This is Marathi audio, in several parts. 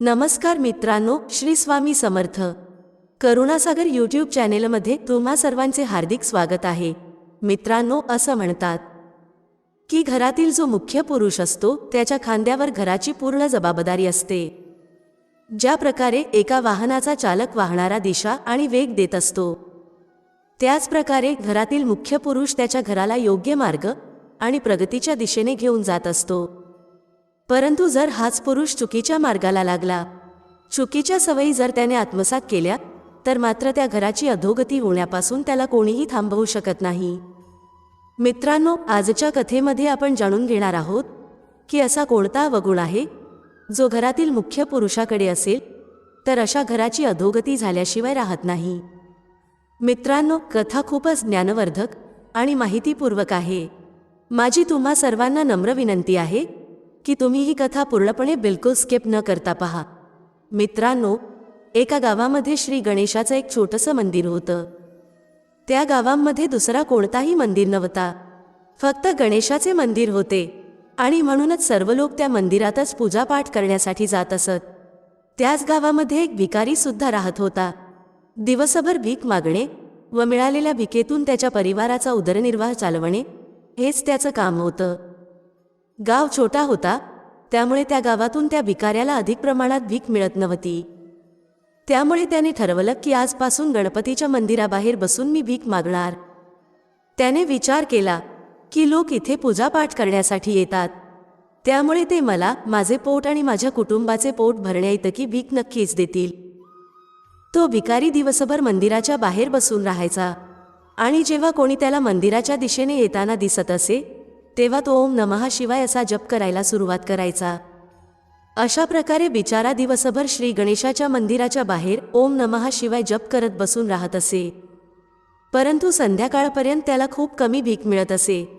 नमस्कार मित्रांनो श्री स्वामी समर्थ. करुणासागर यूट्यूब चॅनेलमध्ये तुम्हा सर्वांचे हार्दिक स्वागत आहे. मित्रांनो असं म्हणतात की घरातील जो मुख्य पुरुष असतो त्याच्या खांद्यावर घराची पूर्ण जबाबदारी असते. ज्या प्रकारे एका वाहनाचा चालक वाहणारा दिशा आणि वेग देत असतो त्याच प्रकारे घरातील मुख्य पुरुष त्याच्या घराला योग्य मार्ग आणि प्रगतीच्या दिशेने घेऊन जात असतो. परंतु जर हाच पुरुष चुकीच्या मार्गाला लागला चुकीच्या सवयी जर त्याने आत्मसात केल्या तर मात्र त्या घराची अधोगती होण्यापासून त्याला कोणीही थांबवू शकत नाही. मित्रांनो आजच्या कथेमध्ये आपण जाणून घेणार आहोत की असा कोणता अवगुण आहे जो घरातील मुख्य पुरुषाकडे असेल तर अशा घराची अधोगती झाल्याशिवाय राहत नाही. मित्रांनो कथा खूपच ज्ञानवर्धक आणि माहितीपूर्वक आहे. माझी तुम्हा सर्वांना नम्र विनंती आहे की तुम्ही ही कथा पूर्णपणे बिलकुल स्किप न करता पहा. मित्रांनो एका गावामध्ये श्री गणेशाचं एक छोटंसं मंदिर होतं. त्या गावांमध्ये दुसरा कोणताही मंदिर नव्हता. फक्त गणेशाचे मंदिर होते आणि म्हणूनच सर्व लोक त्या मंदिरातच पूजापाठ करण्यासाठी जात असत. त्याच गावामध्ये एक भिकारीसुद्धा राहत होता. दिवसभर भीक मागणे व मिळालेल्या भिकेतून त्याच्या परिवाराचा उदरनिर्वाह चालवणे हेच त्याचं काम होतं. गाव छोटा होता त्यामुळे त्या गावातून त्या भिकाऱ्याला अधिक प्रमाणात भीक मिळत नव्हती. त्यामुळे त्याने ठरवलं की आजपासून गणपतीच्या मंदिराबाहेर बसून मी भीक मागणार. त्याने विचार केला की लोक इथे पूजापाठ करण्यासाठी येतात. त्यामुळे ते मला माझे पोट आणि माझ्या कुटुंबाचे पोट भरण्याइतकी भीक नक्कीच देतील. तो भिकारी दिवसभर मंदिराच्या बाहेर बसून राहायचा आणि जेव्हा कोणी त्याला मंदिराच्या दिशेने येताना दिसत असे तेव्हा तो ओम नमहा शिवाय असा जप करायला सुरुवात करायचा. अशा प्रकारे बिचारा दिवसभर श्री गणेशाच्या मंदिराच्या बाहेर ओम नमहा शिवाय जप करत बसून राहत असे. परंतु संध्याकाळपर्यंत त्याला खूप कमी भीक मिळत असे.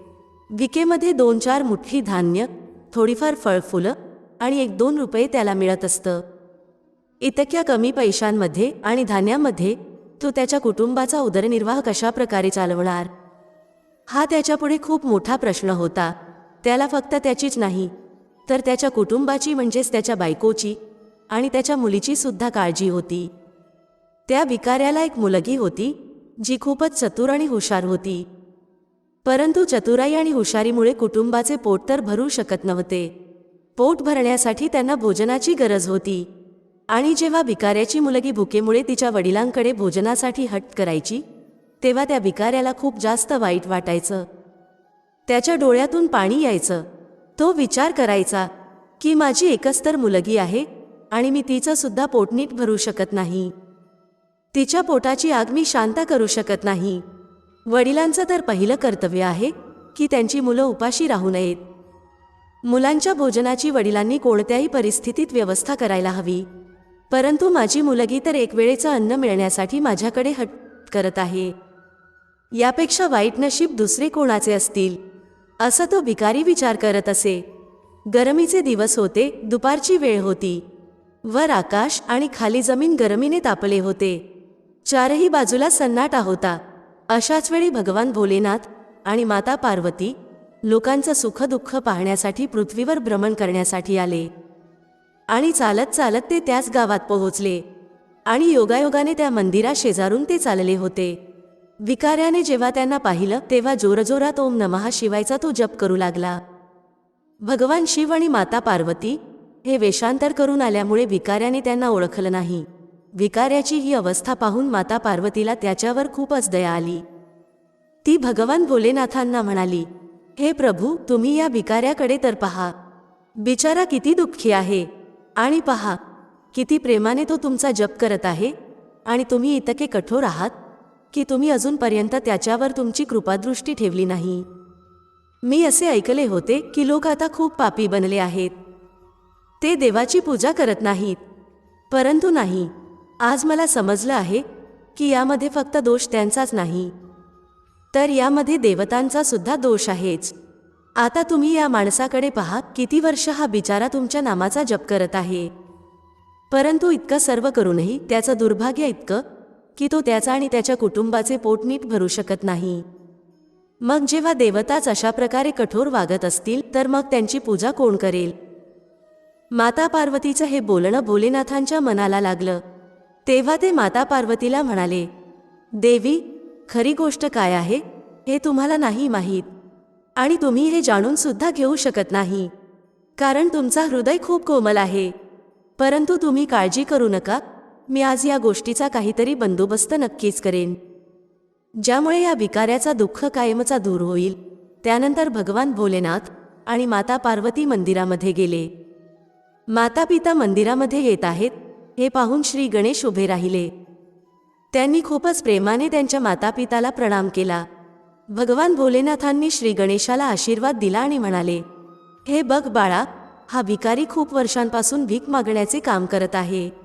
विकेमध्ये दोन चार मुठ्ठी धान्य थोडीफार फळफुलं आणि एक दोन रुपये त्याला मिळत असतं. इतक्या कमी पैशांमध्ये आणि धान्यामध्ये तो त्याच्या कुटुंबाचा उदरनिर्वाह कशा प्रकारे चालवणार? हा त्याच्यापुढे खूप मोठा प्रश्न होता. त्याला फक्त त्याचीच नाही तर त्याच्या कुटुंबाची म्हणजेच त्याच्या बायकोची आणि त्याच्या मुलीची सुद्धा काळजी होती. त्या विकाऱ्याला एक मुलगी होती जी खूपच चतुर आणि हुशार होती. परंतु चतुराई आणि हुशारीमुळे कुटुंबाचे पोट तर भरू शकत नव्हते. पोट भरण्यासाठी त्यांना भोजनाची गरज होती. आणि जेव्हा भिकाऱ्याची मुलगी भुकेमुळे तिच्या वडिलांकडे भोजनासाठी हट करायची तेव्हा त्या भिकाऱ्याला खूप जास्त वाईट वाटायचं. त्याच्या डोळ्यातून पाणी यायचं. तो विचार करायचा की माझी एकच तर मुलगी आहे आणि मी तिचंसुद्धा पोटनीट भरू शकत नाही. तिच्या पोटाची आग मी शांत करू शकत नाही. वडिलांचं तर पहिलं कर्तव्य आहे की त्यांची मुलं उपाशी राहू नयेत. मुलांच्या भोजनाची वडिलांनी कोणत्याही परिस्थितीत व्यवस्था करायला हवी. परंतु माझी मुलगी तर एक वेळेचं अन्न मिळण्यासाठी माझ्याकडे हट करत आहे. यापेक्षा वाईट नशीब दुसरे कोणाचे असतील? असं तो भिकारी विचार करत असे. गरमीचे दिवस होते दुपारची वेळ होती. वर आकाश आणि खाली जमीन गरमीने तापले होते. चारही बाजूला सन्नाटा होता. अशाच वेळी भगवान भोलेनाथ आणि माता पार्वती लोकांचं सुखदुःख पाहण्यासाठी पृथ्वीवर भ्रमण करण्यासाठी आले. आणि चालत चालत ते त्याच गावात पोहोचले. आणि योगायोगाने त्या मंदिरा शेजारून ते चालले होते. विकार्याने जेव्हा त्यांना पाहिलं तेव्हा जोरजोरात ओम नमहा शिवायचा तो जप करू लागला. भगवान शिव आणि माता पार्वती हे वेषांतर करून आल्यामुळे विकाऱ्याने त्यांना ओळखलं नाही. विकाऱ्याची ही अवस्था पाहून माता पार्वतीला त्याच्यावर खूपच दया आली. ती भगवान भोलेनाथांना म्हणाली हे प्रभू तुम्ही या भिकाऱ्याकडे तर पहा. बिचारा किती दुःखी आहे. आणि पहा किती प्रेमाने तो तुमचा जप करत आहे. आणि तुम्ही इतके कठोर आहात. की तुम्ही अजूनपर्यंत त्याच्यावर तुमची कृपादृष्टी ठेवली नाही. मी असे ऐकले होते की लोक आता खूप पापी बनले आहेत. ते देवाची पूजा करत नाहीत. परंतु नाही आज मला समजलं आहे की यामध्ये फक्त दोष त्यांचाच नाही. तर यामध्ये देवतांचा सुद्धा दोष आहेच. आता तुम्ही या माणसाकडे पहा किती वर्ष हा बिचारा तुमच्या नामाचा जप करत आहे. परंतु इतकं सर्व करूनही त्याचं दुर्भाग्य इतकं की तो त्याचा आणि त्याच्या कुटुंबाचे पोट नीट भरू शकत नाही. मग जेव्हा देवताच अशा प्रकारे कठोर वागत असतील तर मग त्यांची पूजा कोण करेल? माता पार्वतीचं हे बोलणं भोलेनाथांच्या मनाला लागलं. तेव्हा ते माता पार्वतीला म्हणाले देवी खरी गोष्ट काय आहे? हे तुम्हाला नाही माहीत. आणि तुम्ही हे जाणून सुद्धा घेऊ शकत नाही. कारण तुमचा हृदय खूप कोमल आहे. परंतु तुम्ही काळजी करू नका. मी आज या गोष्टीचा काहीतरी बंदोबस्त नक्कीच करेन. ज्यामुळे या विकाऱ्याचा दुःख कायमचा दूर होईल. त्यानंतर भगवान भोलेनाथ आणि माता पार्वती मंदिरामध्ये गेले. माता पिता मंदिरामध्ये येत आहेत हे पाहून श्री गणेश उभे राहिले. त्यांनी खूपच प्रेमाने त्यांच्या मातापिताला प्रणाम केला. भगवान भोलेनाथांनी श्री गणेशाला आशीर्वाद दिला आणि म्हणाले हे बघ बाळा हा भिकारी खूप वर्षांपासून भीक मागण्याचे काम करत आहे.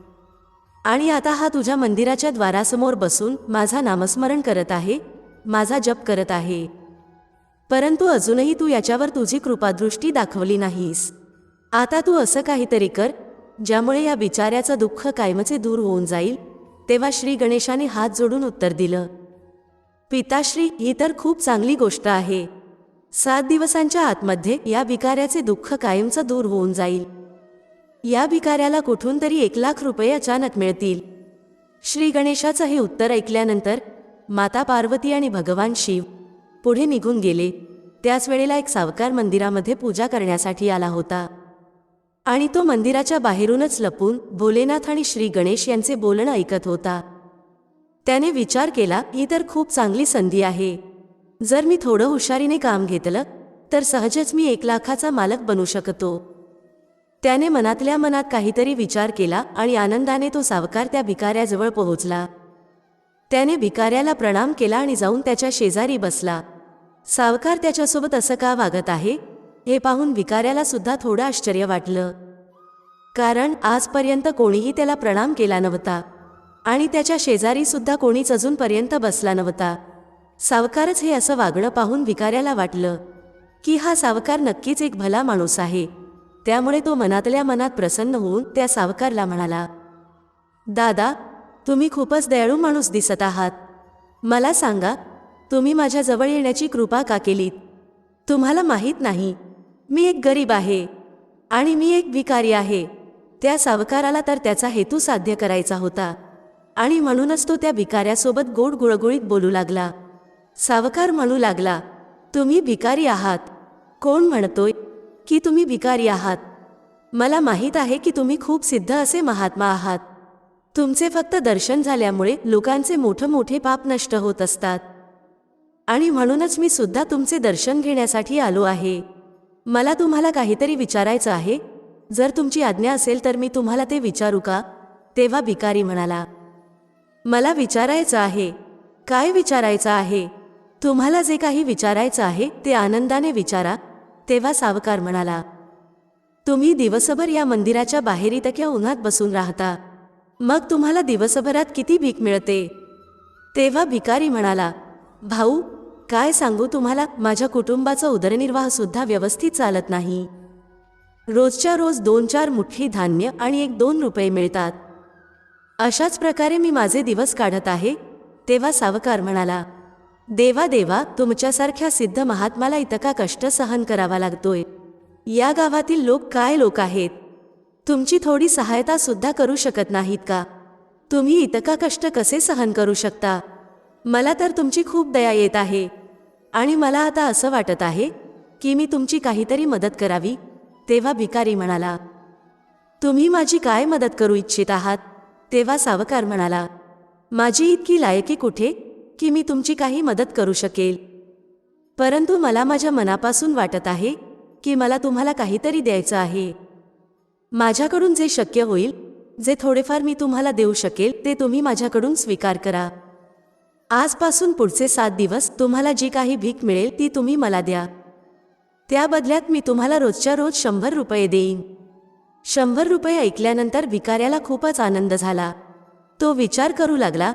आणि आता हा तुझ्या मंदिराच्या द्वारासमोर बसून माझा नामस्मरण करत आहे माझा जप करत आहे. परंतु अजूनही तू याच्यावर तुझी कृपादृष्टी दाखवली नाहीस. आता तू असं काहीतरी कर ज्यामुळे या बिचाऱ्याचं दुःख कायमचे दूर होऊन जाईल तेव्हा श्री गणेशाने हात जोडून उत्तर दिलं. पिताश्री ही तर खूप चांगली गोष्ट आहे. सात दिवसांच्या आतमध्ये या भिकाऱ्याचे दुःख कायमचं दूर होऊन जाईल. या भिकाऱ्याला कुठून तरी एक लाख रुपये अचानक मिळतील. श्री गणेशाचं हे उत्तर ऐकल्यानंतर माता पार्वती आणि भगवान शिव पुढे निघून गेले. त्याच वेळेला एक सावकार मंदिरामध्ये पूजा करण्यासाठी आला होता. आणि तो मंदिराच्या बाहेरूनच लपून भोलेनाथ आणि श्री गणेश यांचे बोलणं ऐकत होता. त्याने विचार केला ही तर खूप चांगली संधी आहे. जर मी थोडं हुशारीने काम घेतलं तर सहजच मी एक लाखाचा मालक बनू शकतो. त्याने मनातल्या मनात काहीतरी विचार केला आणि आनंदाने तो सावकार त्या भिकाऱ्याजवळ पोहोचला. त्याने भिकाऱ्याला प्रणाम केला आणि जाऊन त्याच्या शेजारी बसला. सावकार त्याच्यासोबत असं का वागत आहे? हे पाहून भिकाऱ्याला सुद्धा थोडं आश्चर्य वाटलं. कारण आजपर्यंत कोणीही त्याला प्रणाम केला नव्हता. आणि त्याच्या शेजारी सुद्धा कोणीच अजूनपर्यंत बसला नव्हता. सावकारच हे असं वागणं पाहून भिकाऱ्याला वाटलं की हा सावकार नक्कीच एक भला माणूस आहे. त्यामुळे तो मनातल्या मनात प्रसन्न होऊन त्या सावकारला म्हणाला दादा तुम्ही खूपच दयाळू माणूस दिसत आहात. मला सांगा तुम्ही माझ्याजवळ येण्याची कृपा का केलीत? तुम्हाला माहीत नाही. मी एक गरीब आहे आणि मी एक भिकारी आहे. त्या सावकाराला तर त्याचा हेतू साध्य करायचा होता. आणि म्हणूनच तो त्या भिकाऱ्यासोबत गोड गुळगुळीत बोलू लागला. सावकार म्हणू लागला तुम्ही भिकारी आहात. कोण म्हणतोय? की तुम्ही भिकारी आहात. मला माहीत आहे की तुम्ही खूप सिद्ध असे महात्मा आहात. तुमचे फक्त दर्शन झाल्यामुळे लोकांचे मोठं मोठे पाप नष्ट होत असतात. आणि म्हणूनच मी सुद्धा तुमचे दर्शन घेण्यासाठी आलो आहे. मला तुम्हाला काहीतरी विचारायचं आहे. जर तुमची आज्ञा असेल तर मी तुम्हाला ते विचारू का? तेव्हा भिकारी म्हणाला. मला विचारायचं आहे. काय विचारायचं आहे? तुम्हाला जे काही विचारायचं आहे ते आनंदाने विचारा. तेव्हा सावकार म्हणाला तुम्ही दिवसभर या मंदिराच्या बाहेर इतक्या उन्हात बसून राहता. मग तुम्हाला दिवसभरात किती भीक मिळते? तेव्हा भिकारी म्हणाला भाऊ काय सांगू तुम्हाला? माझ्या कुटुंबाचा उदरनिर्वाहसुद्धा व्यवस्थित चालत नाही. रोजच्या रोज दोन चार मुठ्ठी धान्य आणि एक दोन रुपये मिळतात. अशाच प्रकारे मी माझे दिवस काढत आहे. तेव्हा सावकार म्हणाला देवा देवा तुमच्यासारख्या सिद्ध महात्माला इतका कष्ट सहन करावा लागतोय. या गावातील लोक काय लोक आहेत? तुमची थोडी सहायता सुद्धा करू शकत नाहीत का? तुम्ही इतका कष्ट कसे सहन करू शकता? मला तर तुमची खूप दया येत आहे. आणि मला आता असं वाटत आहे की मी तुमची काहीतरी मदत करावी तेव्हा भिकारी म्हणाला. तुम्ही माझी काय मदत करू इच्छित आहात? तेव्हा सावकार म्हणाला. माझी इतकी लायकी कुठे? की मी तुमची काही मदत करू शकेल. परंतु मला माझ्या मनापासून वाटत आहे की मला तुम्हाला काहीतरी द्यायचं आहे. माझ्याकडून जे शक्य होईल जे थोडेफार मी तुम्हाला देऊ शकेल ते तुम्ही माझ्याकडून स्वीकार करा. आजपासून पुढचे सात दिवस तुम्हाला जी काही भीक मिळेल ती तुम्ही मला द्या. त्या बदल्यात मी तुम्हाला रोजच्या रोज शंभर रुपये देईन. शंभर रुपये ऐकल्यानंतर भिकाऱ्याला खूपच आनंद झाला. तो विचार करू लागला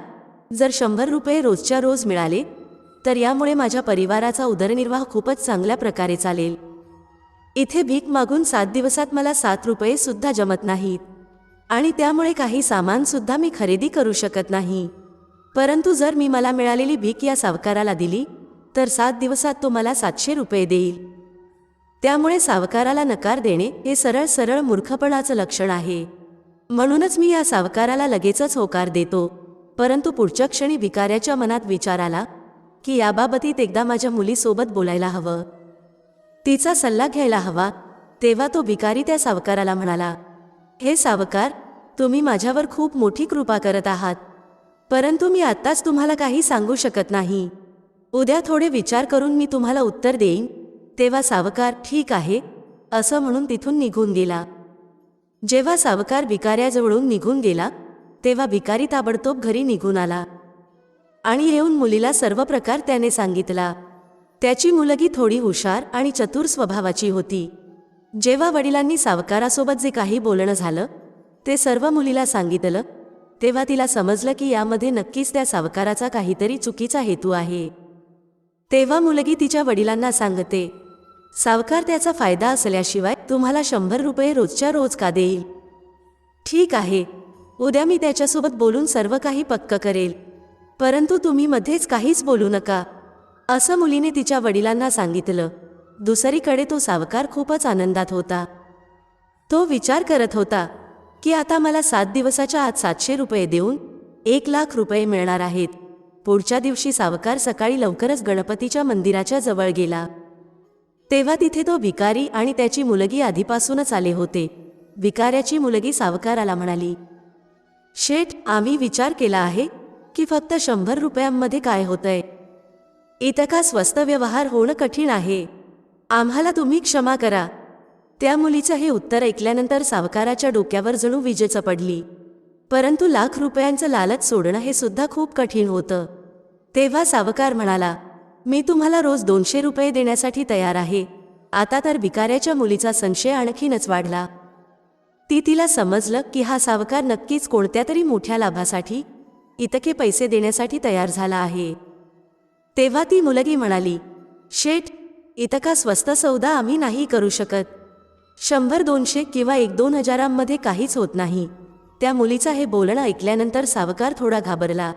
जर शंभर रुपये रोजच्या रोज मिळाले तर यामुळे माझ्या परिवाराचा उदरनिर्वाह खूपच चांगल्या प्रकारे चालेल. इथे भीक मागून सात दिवसात मला सात रुपये सुद्धा जमत नाहीत. आणि त्यामुळे काही सामानसुद्धा मी खरेदी करू शकत नाही. परंतु जर मी मला मिळालेली भीक या सावकाराला दिली तर सात दिवसात तो मला सातशे रुपये देईल. त्यामुळे सावकाराला नकार देणे हे सरळ सरळ मूर्खपणाचं लक्षण आहे. म्हणूनच मी या सावकाराला लगेचच होकार देतो. परंतु पुढच्या क्षणी विकाऱ्याच्या मनात विचार आला की याबाबतीत एकदा माझ्या मुलीसोबत बोलायला हवं. तिचा सल्ला घ्यायला हवा तेव्हा तो भिकारी त्या सावकाराला म्हणाला हे सावकार तुम्ही माझ्यावर खूप मोठी कृपा करत आहात. परंतु मी आत्ताच तुम्हाला काही सांगू शकत नाही. उद्या थोडे विचार करून मी तुम्हाला उत्तर देईन. तेव्हा सावकार ठीक आहे असं म्हणून तिथून निघून गेला. जेव्हा सावकार भिकाऱ्याजवळून निघून गेला तेव्हा भिकारी ताबडतोब घरी निघून आला आणि येऊन मुलीला सर्व प्रकार त्याने सांगितला. त्याची मुलगी थोडी हुशार आणि चतुर स्वभावाची होती. जेव्हा वडिलांनी सावकारासोबत जे काही बोलणं झालं ते सर्व मुलीला सांगितलं तेव्हा तिला समजलं की यामध्ये नक्कीच त्या सावकाराचा काहीतरी चुकीचा हेतू आहे. तेव्हा मुलगी तिच्या वडिलांना सांगते सावकार त्याचा फायदा असल्याशिवाय तुम्हाला शंभर रुपये रोजच्या रोज का देईल? ठीक आहे उद्या मी त्याच्यासोबत बोलून सर्व काही पक्क करेल. परंतु तुम्ही मध्येच काहीच बोलू नका. असं मुलीने तिच्या वडिलांना सांगितलं. दुसरीकडे तो सावकार खूपच आनंदात होता. तो विचार करत होता की आता मला सात दिवसाच्या आत सातशे रुपये देऊन एक लाख रुपये मिळणार आहेत. पुढच्या दिवशी सावकार सकाळी लवकरच गणपतीच्या मंदिराच्या जवळ गेला. तेव्हा तिथे तो भिकारी आणि त्याची मुलगी आधीपासूनच आले होते. भिकाऱ्याची मुलगी सावकाराला म्हणाली शेठ आम्ही विचार केला आहे की फक्त शंभर रुपयांमध्ये काय होतंय. इतका स्वस्त व्यवहार होणं कठीण आहे. आम्हाला तुम्ही क्षमा करा. त्या मुलीचं हे उत्तर ऐकल्यानंतर सावकाराच्या डोक्यावर जणू विजेचं पडली. परंतु लाख रुपयांचं लालच सोडणं हे सुद्धा खूप कठीण होतं. तेव्हा सावकार म्हणाला मी तुम्हाला रोज दोनशे रुपये देण्यासाठी तयार आहे. आता तर भिकाऱ्याच्या मुलीचा संशय आणखीनच वाढला. ती तिला समजलं की हा सावकार नक्कीच कोणत्या तरी मोठ्या लाभासाठी इतके पैसे देण्यासाठी तयार झाला आहे. तेव्हा ती मुलगी म्हणाली शेठ इतका स्वस्त सौदा आम्ही नाही करू शकत. शंभर दोनशे किंवा एक दोन हजारांमध्ये काहीच होत नाही. त्या मुलीचा हे बोलणं ऐकल्यानंतर सावकार थोडा घाबरला.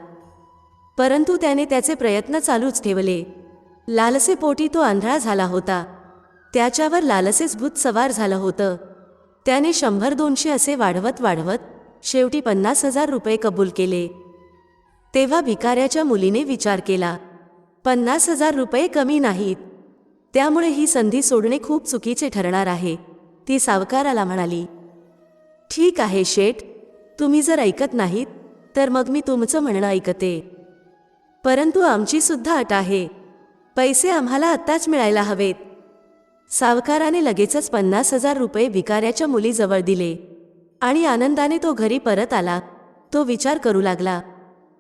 परंतु त्याने त्याचे प्रयत्न चालूच ठेवले. लालसेपोटी तो आंधळा झाला होता. त्याच्यावर लालसेच भूत सवार झालं होतं. त्याने शंभर दोनशे असे वाढवत वाढवत शेवटी पन्नास हजार रुपये कबूल केले. तेव्हा भिकाऱ्याच्या मुलीने विचार केला पन्नास हजार रुपये कमी नाहीत. त्यामुळे ही संधी सोडणे खूप चुकीचे ठरणार आहे ती सावकाराला म्हणाली. ठीक आहे शेठ तुम्ही जर ऐकत नाहीत तर मग मी तुमचं म्हणणं ऐकते. परंतु आमची सुद्धा अट आहे. पैसे आम्हाला आत्ताच मिळायला हवेत. सावकाराने लगेचच पन्नास हजार रुपये भिकाऱ्याच्या मुलीजवळ दिले. आणि आनंदाने तो घरी परत आला. तो विचार करू लागला.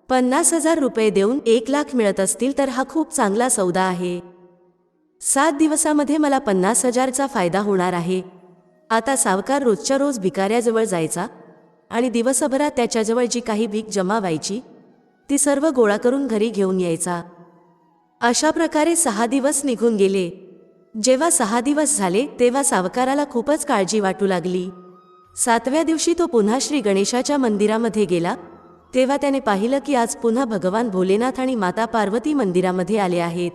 पन्नास हजार रुपये देऊन एक लाख मिळत असतील तर हा खूप चांगला सौदा आहे. सात दिवसामध्ये मला पन्नास हजारचा फायदा होणार आहे. आता सावकार रोजच्या रोज भिकाऱ्याजवळ जायचा आणि दिवसभरात त्याच्याजवळ जी काही भीक जमा व्हायची ती सर्व गोळा करून घरी घेऊन यायचा. अशा प्रकारे सहा दिवस निघून गेले. जेव्हा सहा दिवस झाले तेव्हा सावकाराला खूपच काळजी वाटू लागली. सातव्या दिवशी तो पुन्हा श्री गणेशाच्या मंदिरामध्ये गेला. तेव्हा त्याने पाहिलं की आज पुन्हा भगवान भोलेनाथ आणि माता पार्वती मंदिरामध्ये आले आहेत.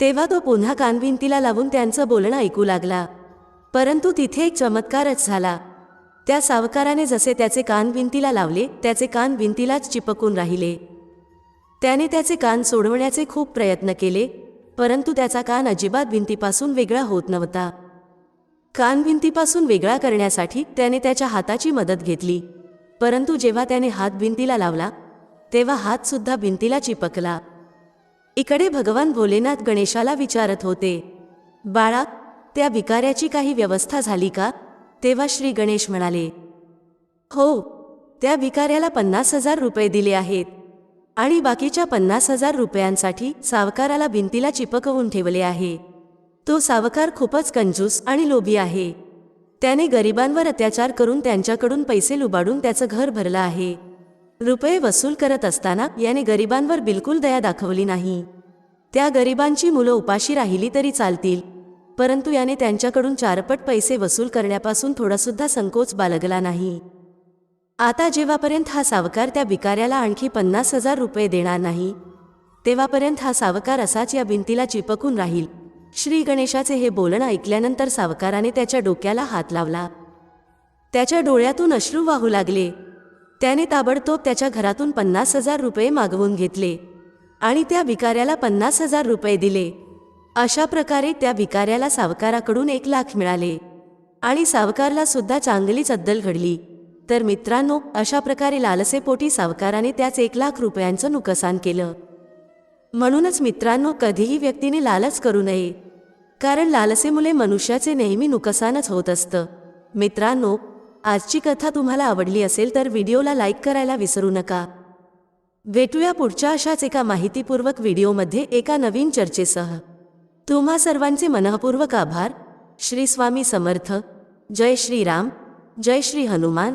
तेव्हा तो पुन्हा कानविंतीला लावून त्यांचं बोलणं ऐकू लागला. परंतु तिथे एक चमत्कारच झाला. त्या सावकाराने जसे त्याचे कान भिंतीला लावले त्याचे कान भिंतीलाच चिपकून राहिले. त्याने त्याचे कान सोडवण्याचे खूप प्रयत्न केले परंतु त्याचा कान अजिबात भिंतीपासून वेगळा होत नव्हता. कान भिंतीपासून वेगळा करण्यासाठी त्याने त्याच्या हाताची मदत घेतली. परंतु जेव्हा त्याने हात भिंतीला लावला तेव्हा हातसुद्धा भिंतीला चिपकला. इकडे भगवान भोलेनाथ गणेशाला विचारत होते बाळा त्या भिकाऱ्याची काही व्यवस्था झाली का? तेव्हा श्री गणेश म्हणाले हो त्या भिकाऱ्याला पन्नास हजार रुपये दिले आहेत. आणि बाकीच्या पन्नास हजार रुपयांसाठी सावकाराला भिंतीला चिपकवून ठेवले आहे. तो सावकार खूपच कंजूस आणि लोभी आहे. त्याने गरिबांवर अत्याचार करून त्यांच्याकडून पैसे लुबाडून त्याचं घर भरलं आहे. रुपये वसूल करत असताना याने गरिबांवर बिलकुल दया दाखवली नाही. त्या गरिबांची मुलं उपाशी राहिली तरी चालतील परंतु याने त्यांच्याकडून चारपट पैसे वसूल करण्यापासून थोडासुद्धा संकोच बाळगला नाही. आता जेव्हापर्यंत हा सावकार त्या भिकाऱ्याला आणखी पन्नास हजार रुपये देणार नाही तेव्हापर्यंत हा सावकार असाच या भिंतीला चिपकून राहील. श्री गणेशाचे हे बोलणं ऐकल्यानंतर सावकाराने त्याच्या डोक्याला हात लावला. त्याच्या डोळ्यातून अश्रू वाहू लागले. त्याने ताबडतोब त्याच्या घरातून पन्नास हजार रुपये मागवून घेतले आणि त्या भिकाऱ्याला पन्नास हजार रुपये दिले. अशा प्रकारे त्या भिकाऱ्याला सावकाराकडून एक लाख मिळाले आणि सावकारला सुद्धा चांगलीच अद्दल घडली. तर मित्रांनो अशा प्रकारे लालसेपोटी सावकाराने त्याच एक लाख रुपयांचं नुकसान केलं. म्हणूनच मित्रांनो कधीही व्यक्तीने लालच करू नये. कारण लालसेमुळे मनुष्याचे नेहमी नुकसानच होत असतं. मित्रांनो आजची कथा तुम्हाला आवडली असेल तर व्हिडिओला लाईक करायला विसरू नका. भेटूया पुढच्या अशाच एका माहितीपूर्वक व्हिडिओमध्ये एका नवीन चर्चेसह. तुम्हा सर्वांचे मनःपूर्वक आभार. श्री स्वामी समर्थ. जय श्रीराम. जय श्री हनुमान.